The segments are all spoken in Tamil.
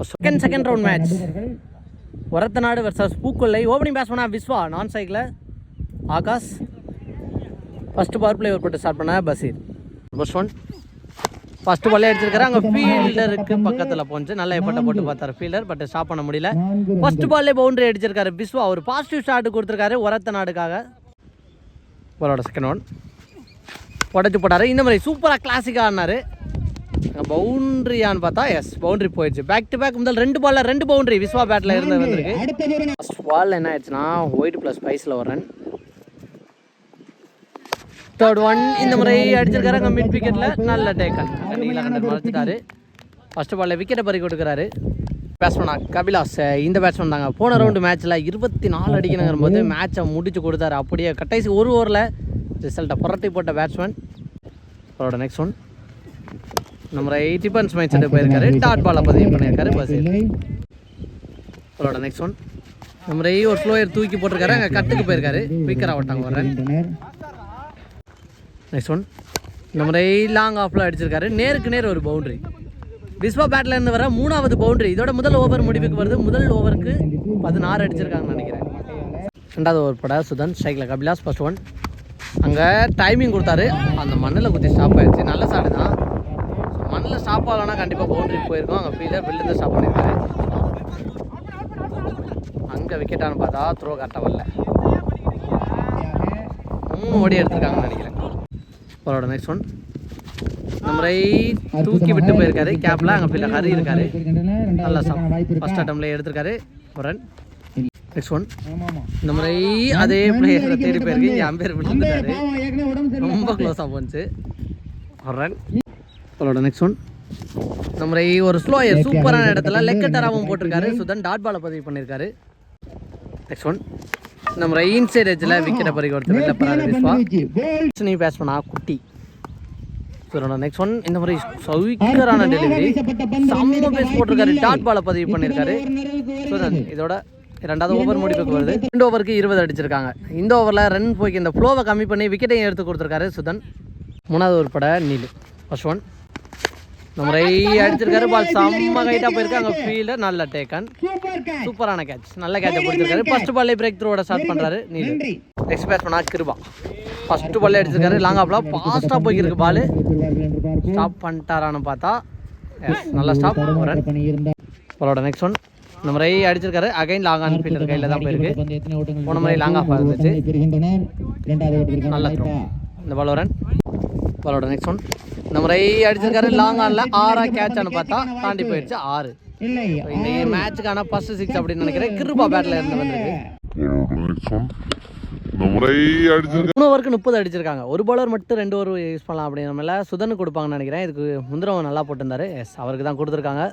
Second second round match Orathanadu versus Pookollai. Opening பேட்ஸ்மேனா Viswa. நான் சைக்கில் ஆகாஷ். ஃபஸ்ட்டு பவர் பிளே போட்டு ஸ்டார்ட் பண்ண பசீர். ஃபர்ஸ்ட் ஒன் ஃபஸ்ட்டு பாலே அடிச்சிருக்காரு அங்கே ஃபீல்டருக்கு பக்கத்தில் போச்சு நல்ல எப்பட்ட போட்டு பார்த்தாரு ஃபீல்டர் பட் ஸ்டாப் பண்ண முடியல. ஃபர்ஸ்ட் பால்லே பவுண்டரி அடிச்சிருக்காரு விஸ்வா. ஒரு பாசிட்டிவ் ஷாட் கொடுத்துருக்காரு ஒரத்த நாடுக்காக. பாலோட செகண்ட் ஒன் உடச்சி போட்டாரு. இந்த மாதிரி சூப்பராக கிளாசிக்காக ஆடினாரு. பவுண்ட்ரியான்னு பார்த்தா எஸ் பவுண்டரி போயிடுச்சு. பேக் டு பேக் முதல் ரெண்டு பால்ல ரெண்டு பவுண்டரி விஸ்வா பேட்டில் இருந்து வந்திருக்கு. ஃபர்ஸ்ட் பால் என்ன ஆயிடுச்சுன்னா ஒயிட் ப்ளஸ் ஸ்பைஸில் ஒரு ரன் தேர்ட் ஒன் இந்த முறை அடிச்சிருக்காரு அங்கே மிட் விக்கெட்டில் நல்ல டேக்கன் அங்கே நீலகண்டன் மறைச்சிட்டாரு. ஃபர்ஸ்ட் பால்ல விக்கெட்டை பறி கொடுக்குறாரு. பேட்ஸ்மேனா கபிலாஸ் இந்த பேட்ஸ்மேன் தாங்க. போன ரவுண்டு மேட்ச்சில் இருபத்தி நாலு அடிக்கணுங்கிற போது மேட்சை முடிச்சு கொடுத்தாரு. அப்படியே கடைசி ஒரு ஓவரில் ரிசல்ட்டை புரட்டி போட்ட பேட்ஸ்மேன் அவரோட நெக்ஸ்ட் ஒன் நம்ம எயிட்டி பன்ஸ் மைண்ட் செட்டு போயிருக்காரு டாட் பாலை பதிவு பண்ணியிருக்காரு பசீர் அவரோட நெக்ஸ்ட் ஒன் நம்ம ஒரு ஃப்ளோயர் தூக்கி போட்டிருக்காரு அங்கே கட்டுக்கு போயிருக்காரு குயிக்கராக விட்டாங்க ரன் நெக்ஸ்ட் ஒன் நம்ம லாங் ஆஃபில் அடிச்சிருக்காரு நேருக்கு நேர் ஒரு பவுண்டரி விஸ்வா பேட்டில் இருந்து வர மூணாவது பவுண்டரி இதோட முதல் ஓவர் முடிவுக்கு வருது முதல் ஓவருக்கு பதினாறு அடிச்சிருக்காங்கன்னு நினைக்கிறேன் ரெண்டாவது ஓவர் பட சுதன் ஸ்ட்ரைக்கில் கபிலாஸ் ஃபர்ஸ்ட் ஒன் அங்கே டைமிங் கொடுத்தாரு அந்த மண்ணில் குத்தி ஸ்டாப் ஆயிடுச்சு நல்ல சாடு தான் நல்ல ஸ்டாப் கண்டிப்பாக பவுண்டரி போயிருக்கோம். அங்கே ஃபீல்டர் வெளிலேருந்து ஸ்டாப் பண்ணியிருக்காரு அங்கே விக்கெட்டானு பார்த்தா த்ரோ கரெக்டாக வரல. மூணு ஓடி எடுத்திருக்காங்கன்னு நினைக்கிறேன். அவரோட நெக்ஸ்ட் ஒன் நம்ம தூக்கி விட்டு போயிருக்காரு. கேப்பில் அங்கே ஃபீல்டர் ஹரி இருக்காரு. நல்லா ஸ்டாப் ஃபஸ்ட் அட்டம்ல எடுத்திருக்காரு. ஒரு ரன் நெக்ஸ்ட் ஒன் இந்த முறை அதே பிளேயரை தேடி போயிருக்கு. இங்கே அம்பேர் ரொம்ப க்ளோஸாக போச்சு. ஒரு ரன் அவரோட நெக்ஸ்ட் ஒன் முறை ஒரு ஸ்லோயர் சூப்பரான இடத்துல லெக்கட்டராகவும் போட்டிருக்காரு. சுதன் டாட் பாலை பதிவு பண்ணியிருக்காரு நெக்ஸ்ட் ஒன் இந்த முறை இன்சைட் எஜ்ஜில் விக்கெட்டை பறி கொடுத்து வெளில போகிறாரு விஸ்வா. நீ பேஸ் பண்ணா குட்டி. சூரோட நெக்ஸ்ட் ஒன் இந்த மாதிரி சவிக்கரான டெலிவரி செம்ம பேஸ் போட்டிருக்காரு. டாட் பாலை பதிவு பண்ணியிருக்காரு சூரன் இதோட ரெண்டாவது ஓவர் முடிவுக்கு வருது. ரெண்டு ஓவருக்கு இருபது அடிச்சிருக்காங்க. இந்த ஓவரில் ரன் போய் இந்த ஃப்ளோவை கம்மி பண்ணி விக்கெட்டையும் எடுத்து கொடுத்துருக்காரு சுதன். மூணாவது ஓவர் பட நீலு. ஃபர்ஸ்ட் ஒன் நம்ம ரை அடிச்சிருக்காரு பால் செம்ம கைட்டாக போயிருக்கு அங்கே ஃபீல்டர் நல்ல டேக்கன் சூப்பரான கேட்ச் நல்ல கேட்சை பிடிச்சிருக்காரு ஃபர்ஸ்ட் பால்லே பிரேக் த்ரூவோட ஸ்டார்ட் பண்ணுறாரு நீலு. நெக்ஸ்ட் பேட்ஸ்மேனா கிருபா. ஃபர்ஸ்ட் பால்லே அடிச்சிருக்காரு லாங் ஆஃப்ல ஃபாஸ்ட்டாக போய்க்கிருக்கு பால் ஸ்டாப் பண்ணிட்டாரான்னு பார்த்தா நல்ல ஸ்டாப் பாலோட நெக்ஸ்ட் ஒன் இந்த முறை அடிச்சிருக்காரு. அகைன் லாங் ஆன் ஃபீல்டர் கையில் தான் போயிருக்கு. போன முறை லாங் ஆஃப் இருந்துச்சு. நல்ல இந்த பால் ரன் பாலோட நெக்ஸ்ட் ஒன் இந்த முறை அடிச்சிருக்காரு. லாங் ஆன்ல ஆறா கேட்ச்னு பார்த்தா தாண்டி போயிடுச்சு ஆறு. இந்த மேட்சுக்கான ஃபர்ஸ்ட் சிக்ஸ் அப்படின்னு நினைக்கிறேன். கிருபா பேட்ல இருந்து வந்திருக்கு. மூணு ஓவருக்கு முப்பது அடிச்சிருக்காங்க. ஒரு பவுலர் மட்டும் ரெண்டு ஓவர் யூஸ் பண்ணலாம் அப்படிங்கிற மாதிரி சுதனுக்கு கொடுப்பாங்கன்னு நினைக்கிறேன். இதுக்கு முந்திரவன் நல்லா போட்டிருந்தாரு. எஸ் அவருக்கு தான் கொடுத்துருக்காங்க.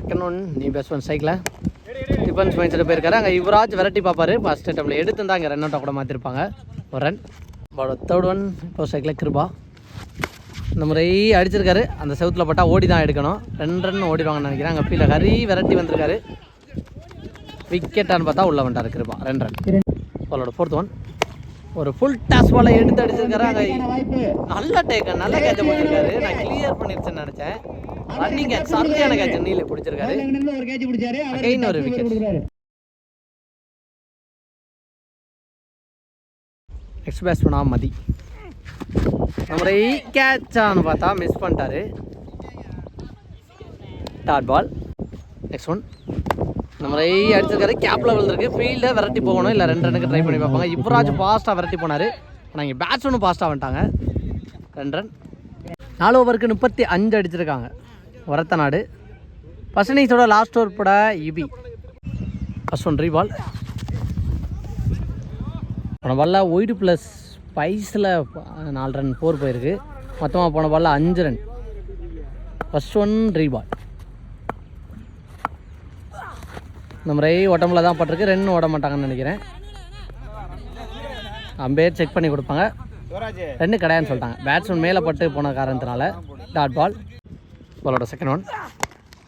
செகண்ட் ஒன் நீ பெஸ்ட் ஒன் சைக்கில் டிஃபன்ஸ் மைண்ட் செட் போயிருக்காரு. அங்கே யுவராஜ் விரட்டி பார்ப்பாரு. எடுத்து தான் அங்கே ரன் அவுட்டாக கூட மாற்றிருப்பாங்க ஒரு ரன் தேர்ட் ஒன் இப்போ சைக்கிளில் கிருபா. இந்த முறை அடிச்சிருக்காரு. அந்த செவுத்தில் பட்டா ஓடி தான் எடுக்கணும். ரெண்டு ரன் ஓடிடுவாங்கன்னு நினைக்கிறேன். அங்கே ஃபீல்ட ஹரி விரட்டி வந்திருக்காரு. விக்கெட்டான்னு பார்த்தா உள்ள வந்துட்டாரு கிருபா. ரெண்டு ரன். பாலோட ஃபோர்த் ஒன் ஒரு ஃபுல் டாஸ் பாலை எடுத்து அடிச்சிருக்காரு. அங்கே நல்ல டேக்கன் நல்ல கேட்ச போட்டிருக்காரு. நான் கிளியர் பண்ணிருச்சேன்னு நினைச்சேன். ரன்னிங் கேட்ச் சரியான கேட்ச் நீல பிடிச்சிருக்காரு. அகைன் ஒரு விக்கெட் நெக்ஸ்ட் பேட்ஸ்மேனா மதி. நம்ம கேட்சான்னு பார்த்தா மிஸ் பண்ணிட்டாரு டாட் பால் நெக்ஸ்ட் ஒன் நம்ம அடிச்சிருக்காரு கேப்பில் விழுந்திருக்கு ஃபீல்டை விரட்டி போகணும் இல்லை ரெண்டு ரனுக்கு ட்ரை பண்ணி பார்ப்பாங்க யுவராஜ் ஃபாஸ்ட்டாக விரட்டி போனார் ஆனால் இங்கே பேட்ஸ்மேனும் ஃபாஸ்ட்டாக வந்துட்டாங்க ரெண்டு ரன் நாலு ஓவருக்கு முப்பத்தி அஞ்சு அடிச்சிருக்காங்க உரத்த நாடு ஃபஸ்ட் இன்னிங்ஸோட லாஸ்ட் ஓவர் பட இபி ஃபஸ்ட் ஒன் ரீபால் பால் பாலில் ஒயிட் ப்ளஸ் ஸ்பைஸில் நாலு ரன் ஃபோர் போயிருக்கு. மொத்தமாக போன பாலில் அஞ்சு ரன் ஃபஸ்ட் ஒன் ரீபால் இந்த முறை உடம்புல தான் பட்டிருக்கு. ரெண்டு ஓட மாட்டாங்கன்னு நினைக்கிறேன். அம்பேர் செக் பண்ணி கொடுப்பாங்க. ரெண்டு கிடையாதுன்னு சொல்லிட்டாங்க. பேட்ஸ்மேன் மேலே பட்டு போன காரணத்தினால டாட் பால் பாலோட செகண்ட் ஒன்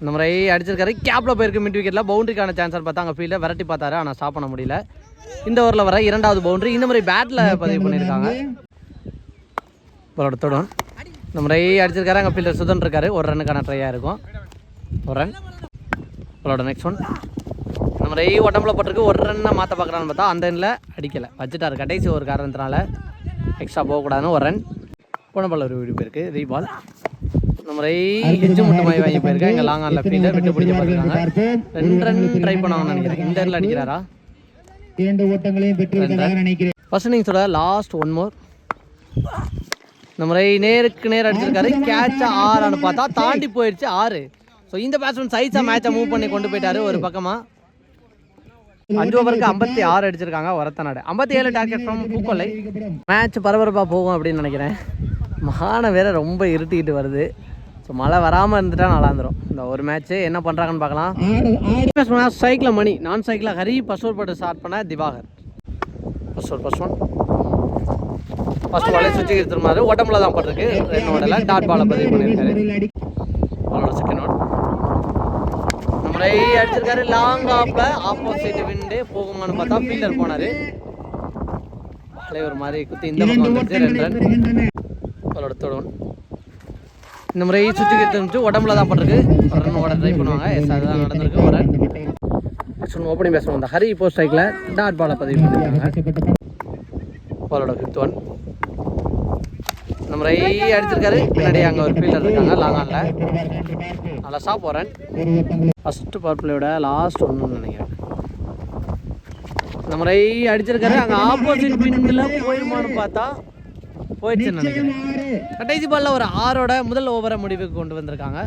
இந்த முறை அடிச்சிருக்காரு. கேப்பில் போயிருக்கு மிட் விக்கெட்டில் பவுண்டரிக்கான சான்ஸ் பார்த்தா அங்கே ஃபீல்டில் விரட்டி பார்த்தாரு. ஆனால் ஸ்டாப் பண்ண முடியல. இந்த ஓவரில் வர இரண்டாவது பவுண்டரி இந்த மாதிரி பேட்டில் பதிவு பண்ணியிருக்காங்க. பாலோட தொடன் இந்த முறை அடிச்சிருக்காரு. அங்கே ஃபீல்டர் சுதன் இருக்காரு. ஒரு ரன்னுக்கான ட்ரையாக இருக்கும். ஒரு ரன் அவளோட நெக்ஸ்ட் ஒன் நம்ம ரை உடம்புல போட்டிருக்கு. ஒரு ரன்னை மாற்ற பார்க்குறான்னு பார்த்தா அந்த எண்ணில் அடிக்கலை. வச்சுட்டாரு கடைசி ஒரு காரணத்தினால எக்ஸ்ட்ரா போகக்கூடாதுன்னு ஒரு ரன் போன பால் ஒரு வீடு போயிருக்கு. ரீபால் நம்ம ரை ஹெஜ்ஜு முட்டு மாதிரி வாங்கி போயிருக்கேன் இங்கே லாங் ஆனில் ஃபீல்டர் விட்டு பிடிக்க பார்த்துருக்காங்க ரெண்டு ரன் ட்ரை பண்ணுவாங்கன்னு நினைக்கிறேன். இந்த எண்ணில் அடிக்கிறாரா? இரண்டு ஓட்டங்களையும் பெற்று விட்டதாக நினைக்கிறேன் ஃபர்ஸ்ட் இன்னிங்ஸோட லாஸ்ட் ஒன் மோர் நம்ம ரை நேருக்கு நேர் அடிச்சிருக்காரு. கேட்சா ஆறான்னு பார்த்தா தாண்டி போயிடுச்சு ஆறு. ஸோ இந்த பேட்ஸ்மேன் சைஸாக மேட்சை மூவ் பண்ணி கொண்டு போயிட்டாரு ஒரு பக்கமாக அஞ்சு ஓவருக்கு ஐம்பத்தி ஆறு அடிச்சிருக்காங்க ஒரத்தநாடு ஐம்பத்தி ஏழு டார்கெட் ஃப்ரம் பூக்கொல்லை மேட்ச் பரபரப்பாக போகும் அப்படின்னு நினைக்கிறேன். மகான வேற ரொம்ப இருட்டிக்கிட்டு வருது. ஸோ மழை வராமல் இருந்துட்டா நல்லா இருந்துரும் இந்த ஒரு மேட்ச்சு என்ன பண்ணுறாங்கன்னு பார்க்கலாம். ஆடு சைக்கிளில் மணி. நான் சைக்கிளில் ஹரி ஃபர்ஸ்ட் ஓவர் போட்டு ஸ்டார்ட் பண்ண Diwakar. First over first one first பாலே சுற்றி திரும்பாரு உடம்புல தான் போட்டிருக்கு. ரெண்டு ஓடல டாட் பாலை பதிவு பண்ணியிருக்காரு. செகண்ட் ஒன் நம்மளை அடிச்சிருக்காரு. லாங் ஆப்பில் ஆப்போசிட் விண்டு போகுமான்னு பார்த்தா ஃபீல்டர் போனாரு. பாலே ஒரு மாதிரி குத்தி இந்த பக்கம் வந்துருச்சு. ரெண்டு ரன் அவரோட இந்த முறை சுற்றி திரும்பிச்சு உடம்புல தான் போட்டிருக்கு. ஒரு உடனே ட்ரை பண்ணுவாங்க. எஸ் அதுதான் நடந்திருக்கு. ஒரு ரன் ஓப்பனிங் பேசணும். அந்த ஹரி போஸ்ட் ஸ்ட்ரைக்கில் டாட் பாலை பதிவு பண்ணியிருக்காங்க. பாலோட ஃபிஃப்த் ஒன் நம்ம ரை அடிச்சிருக்காரு. பின்னாடி அங்கே ஒரு ஃபீல்டர் இருக்காங்க. லாங் ஆனில் நல்லா ஸ்டாப் போகிறேன் ஃபஸ்ட்டு பவர் லாஸ்ட் ஒன்றுன்னு நினைக்கிறேன். நம்ம ரை அடிச்சிருக்காரு. அங்கே ஆப்போசிட் பின்னில் போயிருமான்னு பார்த்தா போயிடுச்சுன்னு நினைக்கிறேன். கடைசி பால்ல ஒரு ஆறோட முதல் ஓவரை முடிவுக்கு கொண்டு வந்திருக்காங்க.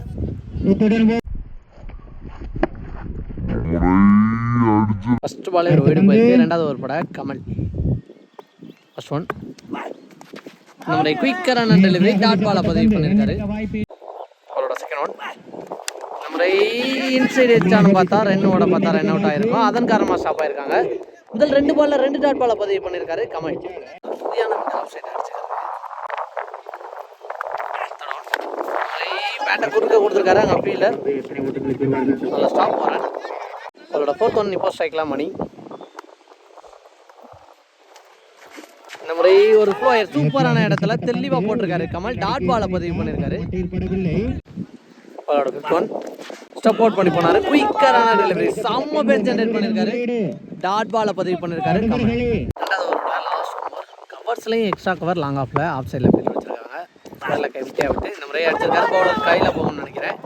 ஃபர்ஸ்ட் பாலே ஒரு வீடு போயிருக்கு. ரெண்டாவது ஓவர் போட கமல். ஃபர்ஸ்ட் ஒன் நம்முடைய குயிக்கரான டெலிவரி டாட் பாலை பதிவு பண்ணியிருக்காரு. அவரோட செகண்ட் ஒன் நம்முடைய இன்சைடு எச்சான்னு பார்த்தா ரெண்டு ஓட பார்த்தா ரன் அவுட் ஆயிருக்கும். அதன் காரணமாக ஸ்டாப் ஆயிருக்காங்க. முதல் ரெண்டு பால்ல ரெண்டு டாட் பாலை பதிவு பண்ணியிருக்காரு கமல். சரியான ஆஃப் சைட் பேட்டை குறுக்க கொடுத்துருக்காரு அங்கே ஓட்டங்களை பெறுவார்கள் நல்லா ஸ்டாப் போகிறேன் அவரோட ஃபோர்த் ஒன் இப்போ ஸ்ட்ரைக்லாம் மணி. இந்த முறை ஒரு ஃப்ளோயர் சூப்பரான இடத்துல தெளிவாக போட்டிருக்காரு. கமல் டாட் பாலை பதிவு பண்ணியிருக்காரு அவரோட ஃபிஃப்த் ஒன் ஸ்டெப் அவுட் பண்ணி போனாரு. குயிக்கரான டெலிவரி செம்ம பேர் ஜென்ரேட் பண்ணியிருக்காரு டாட் பாலை பதிவு பண்ணியிருக்காரு கமல். கவர்ஸ்லையும் எக்ஸ்ட்ரா கவர் லாங் ஆஃபில் ஆஃப் சைடில் ஃபீல் வச்சிருக்காங்க விட்டு இந்த முறை அடிச்சிருக்காரு பவுலர் கையில் போகணும்னு நினைக்கிறேன்.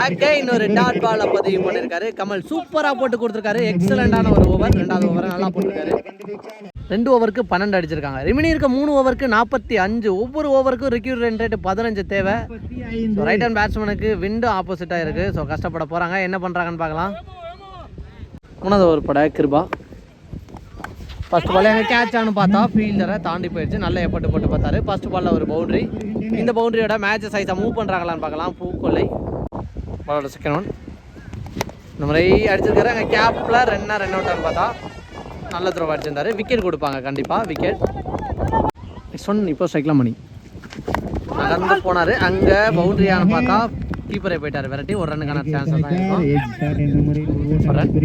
ஆக்கே இன்னொரு டாட் பால பதிவு பண்ணியிருக்காரு கமல் சூப்பராக போட்டு கொடுத்துருக்காரு. எக்ஸலண்டான ஒரு ஓவர் ரெண்டாவது ஓவரை நல்லா போட்டிருக்காரு. ரெண்டு ஓவருக்கு பன்னெண்டு அடிச்சிருக்காங்க. ரிமினி இருக்க மூணு ஓவருக்கு நாற்பத்தி அஞ்சு. ஒவ்வொரு ஓவருக்கும் ரெக்யூர் ரன் ரேட் பதினஞ்சு தேவை. ரைட் ஹேண்ட் பேட்ஸ்மேனுக்கு விண்டு ஆப்போசிட்டாக இருக்குது ஸோ கஷ்டப்பட போகிறாங்க என்ன பண்ணுறாங்கன்னு பார்க்கலாம். மூணாவது ஓவர் பட கிருபா. ஃபர்ஸ்ட் பால் எங்கள் கேட்ச் ஆனு பார்த்தா ஃபீல்டரை தாண்டி போயிடுச்சு நல்ல எஃபர்ட் போட்டு பார்த்தாரு. ஃபர்ஸ்ட் பாலில் ஒரு பவுண்டரி இந்த பவுண்டரியோட மேட்ச் சைஸை மூவ் பண்ணுறாங்களான்னு பார்க்கலாம். பூக்கொல்லை. பாலோட செகண்ட் ஒன் இந்த மாதிரி அடிச்சிருக்காரு. அங்கே கேப்பில் ரெண்டா ரன் அவுட்டான்னு பார்த்தா நல்ல த்ரோ அடிச்சிருந்தாரு. விக்கெட் கொடுப்பாங்க. கண்டிப்பாக விக்கெட் நெக்ஸ்ட் ஒன் இப்போ ஸ்ட்ரைக்லாம் மணி நகர்ந்து போனார். அங்கே பவுண்டரியான்னு பார்த்தா கீப்பரே போயிட்டார். விரட்டி ஒரு ரன்னுக்கான சான்ஸ் தான் இருக்கும்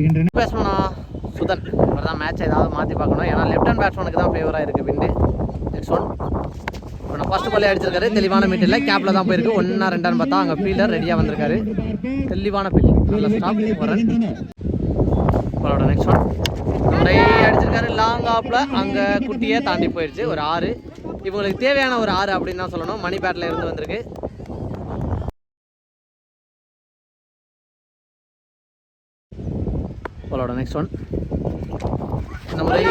என்ற சுதன். அவர் தான் மேட்ச்சை ஏதாவது மாற்றி பார்க்கணும். ஏன்னா லெஃப்ட் ஹேண்ட் பேட்ஸ்மேனுக்கு தான் ஃபேவராக இருக்குது விண்டு. நெக்ஸ்ட் ஒன் இப்போ நான் ஃபஸ்ட்டு பாலே அடிச்சிருக்காரு. தெளிவான மீட்டில் கேப்பில் தான் போயிருக்கு. ஒன்றா ரெண்டான்னு பார்த்தா அங்கே ஃபீல்டர் ரெடியாக வந்திருக்காரு. தெளிவான ஃபீல்டிங் நல்ல ஸ்டாப் ஒரு ரன் அவரோட நெக்ஸ்ட் ஒன் முறை அடிச்சிருக்காரு. லாங் ஆப்பில் அங்கே குட்டியே தாண்டி போயிடுச்சு ஒரு ஆறு. இவங்களுக்கு தேவையான ஒரு ஆறு அப்படின்னு தான் சொல்லணும். மணி பேட்டில் இருந்து வந்திருக்கு. பாலோட நெக்ஸ்ட் ஒன் முறை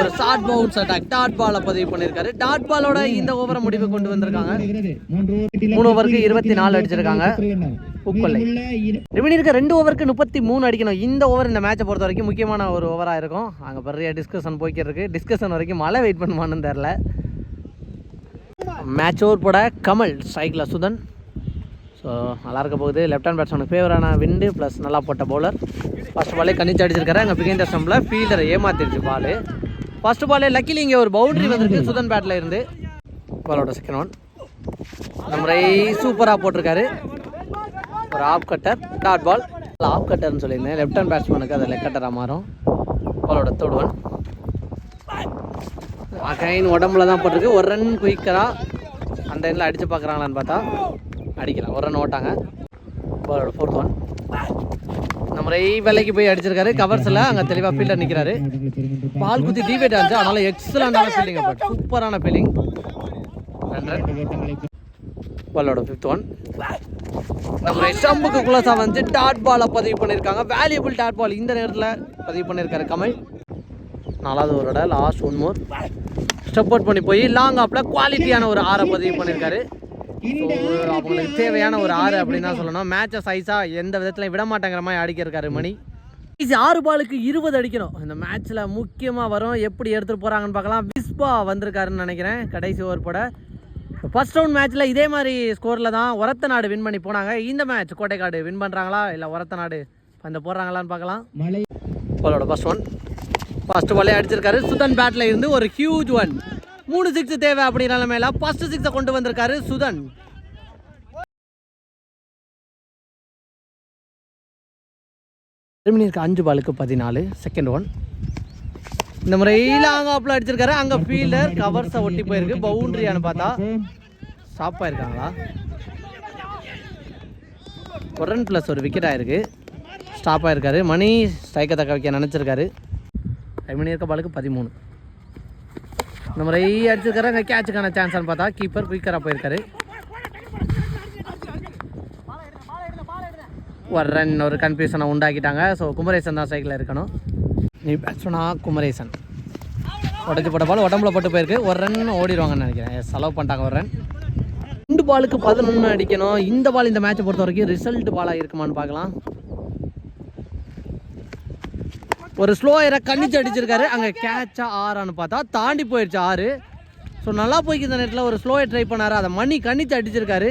ஒரு ஷார்ட் பவுன்ஸ் அட்டாக் டாட் பால பதிவு பண்ணியிருக்காரு. டாட் பாலோட இந்த ஓவரை முடிவு கொண்டு வந்திருக்காங்க. மூணு ஓவருக்கு இருபத்தி நாலு அடிச்சிருக்காங்க. உப்புக்கொல்லை ரிமினி இருக்க ரெண்டு ஓவருக்கு முப்பத்தி மூணு அடிக்கணும். இந்த ஓவர் இந்த மேட்சை பொறுத்த வரைக்கும் முக்கியமான ஒரு ஓவராக இருக்கும். அங்கே பெரிய டிஸ்கஷன் போய்க்கிட்டு இருக்கு டிஸ்கஷன் வரைக்கும் மழை வெயிட் பண்ணுவான்னு தெரில மேட்ச் ஓவர் போட கமல் ஸ்ட்ரைக்கில் சுதன். ஸோ நல்லா இருக்க போகுது. லெஃப்ட் ஹேண்ட் பேட்ஸ்மேனுக்கு ஃபேவரான விண்டு ப்ளஸ் நல்லா போட்ட பவுலர் ஃபஸ்ட் பாலே கணிச்சு அடிச்சிருக்காரு. அங்கே பிகைண்ட் ஸ்டம்பில் ஃபீல்டரை ஏமாத்திருச்சு பால் ஃபர்ஸ்ட் பாலே லக்கிலி இங்கே ஒரு பவுண்டரி வந்திருக்கு. சுதன் பேட்டில் இருந்து. பாலோட செகண்ட் ஒன் இந்த முறை சூப்பராக போட்டிருக்காரு. ஒரு off cutter dot ball off கட்டர்னு சொல்லியிருந்தேன். லெஃப்ட் ஹேண்ட் பேட்ஸ்மேனுக்கு அது லெக் கட்டராக மாறும். பாலோட தேர்ட் ஒன் அகைன் உடம்புல தான் போட்டிருக்கு. ஒரு ரன் குயிக்கராக அந்த எண்ணில் அடித்து பார்க்குறாங்களான்னு பார்த்தா அடிக்கலாம் ஒரு ரன் ஓட்டாங்க. பாலோட ஃபோர்த் ஒன் நம்ம வேலைக்கு போய் அடிச்சிருக்காரு. கவர்ஸில் அங்கே தெளிவாக ஃபீல்டர் நிற்கிறாரு பால் குத்தி டிவேட் ஆச்சு அதனால எக்ஸலண்டான ஃபீலிங் பட் சூப்பரான ஃபீலிங் பாலோட ஃபிஃப்த் ஒன் நம்ம ஸ்டம்புக்கு குலசா வந்து டாட் பாலை பதிவு பண்ணியிருக்காங்க வேல்யூபிள் டாட் பால் இந்த நேரத்தில் பதிவு பண்ணியிருக்காரு கமல். நாலாவது ஓவரோட last one more step out பண்ணி போய் லாங் ஆப்பில் குவாலிட்டியான ஒரு ஆறை பதிவு பண்ணியிருக்காரு அவங்களுக்கு தேவையான ஒரு ஆறு அப்படின்னு தான் சொல்லணும். மேட்சை சைஸாக எந்த விதத்துலையும் விட மாட்டேங்கிற மாதிரி அடிக்கிருக்காரு மணி. இது ஆறு பாலுக்கு இருபது அடிக்கணும். இந்த மேட்ச்சில் முக்கியமாக வரும். எப்படி எடுத்துகிட்டு போகிறாங்கன்னு பார்க்கலாம். விஸ்பா வந்திருக்காருன்னு நினைக்கிறேன். கடைசி ஓவர் போட. ஃபர்ஸ்ட் ரவுண்ட் மேட்ச்சில் இதே மாதிரி ஸ்கோரில் தான் ஒரத்த நாடு வின் பண்ணி போனாங்க. இந்த மேட்ச் கோட்டைக்காடு வின் பண்ணுறாங்களா இல்லை ஒரத்த நாடு அந்த போடுறாங்களான்னு பார்க்கலாம். மழை பாலோட ஃபர்ஸ்ட் ஒன் ஃபர்ஸ்ட் பாலே அடிச்சிருக்காரு. சுதன் பேட்ல இருந்து ஒரு ஹியூஜ் ஒன் மூணு சிக்ஸ் தேவை அப்படிங்கிற நிலைமையில ஃபர்ஸ்ட் சிக்ஸை கொண்டு வந்திருக்காரு சுதன். இருக்கு அஞ்சு பாலுக்கு பதினாலு செகண்ட் ஒன் இந்த முறை லாங் ஆப்பில் அடிச்சிருக்காரு. அங்கே ஃபீல்டர் கவர்ஸை ஒட்டி போயிருக்கு. பவுண்டரியானு பார்த்தா ஸ்டாப் ஆயிருக்காங்களா? ஒரு ரன் ப்ளஸ் ஒரு விக்கெட் ஆயிருக்கு. ஸ்டாப் ஆயிருக்காரு. மணி ஸ்ட்ரைக்கை தக்க வைக்க நினச்சிருக்காரு. மணி இருக்க பாலுக்கு பதிமூணு. இந்த முறை அடிச்சிருக்காரு. அங்கே கேட்சுக்கான சான்ஸ்னு பார்த்தா கீப்பர் குயிக்கராக போயிருக்காரு. ஒரு ரன் ஒரு கன்ஃபியூஷனை உண்டாக்கிட்டாங்க. ஸோ குமரேசன் தான் சைக்கிளில் இருக்கணும். நீ பேட்ஸ்மனா குமரேசன். உடச்சி போட்ட பால் உடம்புல போட்டு போயிருக்கு. ஒரு ரன் ஓடிடுவாங்கன்னு நினைக்கிறேன். செலவு பண்ணிட்டாங்க ஒரு ரன் ரெண்டு பாலுக்கு பதினொன்று அடிக்கணும். இந்த பால் இந்த மேட்சை பொறுத்த வரைக்கும் ரிசல்ட் பாலாக இருக்குமான்னு பார்க்கலாம். ஒரு ஸ்லோயரை கணிச்சு அடிச்சிருக்காரு. அங்கே கேட்சா ஆறான்னு பார்த்தா தாண்டி போயிடுச்சு ஆறு. ஸோ நல்லா போய்க்கு இந்த நேரத்தில் ஒரு ஸ்லோயை ட்ரை பண்ணாரு. அதை மணி கணிச்சு அடிச்சிருக்காரு.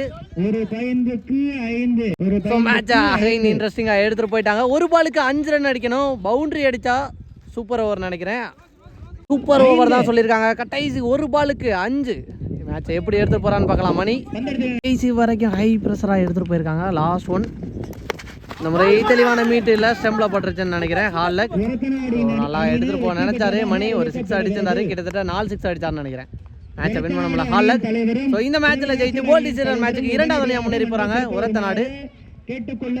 ஸோ மேட்சை அகைன் இன்ட்ரெஸ்டிங்காக எடுத்துகிட்டு போயிட்டாங்க. ஒரு பாலுக்கு அஞ்சு ரன் அடிக்கணும். பவுண்டரி அடித்தா சூப்பர் ஓவர் நினைக்கிறேன். சூப்பர் ஓவர் தான் சொல்லியிருக்காங்க. கடைசி ஒரு பாலுக்கு அஞ்சு. மேட்சை எப்படி எடுத்துகிட்டு போகிறான்னு பார்க்கலாம் மணி. கடைசி வரைக்கும் ஹை ப்ரெஷராக எடுத்துகிட்டு போயிருக்காங்க. லாஸ்ட் ஒன் இந்த முறை தெளிவான மீட்டு இல்லை ஸ்டெம்பில் பட்டுருச்சுன்னு நினைக்கிறேன் ஹாலில் நல்லா எடுத்துகிட்டு போக நினச்சாரு மணி ஒரு சிக்ஸ் அடிச்சிருந்தாரு கிட்டத்தட்ட நாலு சிக்ஸ் அடிச்சாருன்னு நினைக்கிறேன். மேட்சை வின் பண்ண முடியல ஹாலில் ஸோ இந்த மேட்ச்சில் ஜெயிச்சு கோல்டி சீரன் மேட்ச்சுக்கு இரண்டாவது வழியாக முன்னேறி போகிறாங்க உரத்த நாடு. கேட்டுக்கொள்ள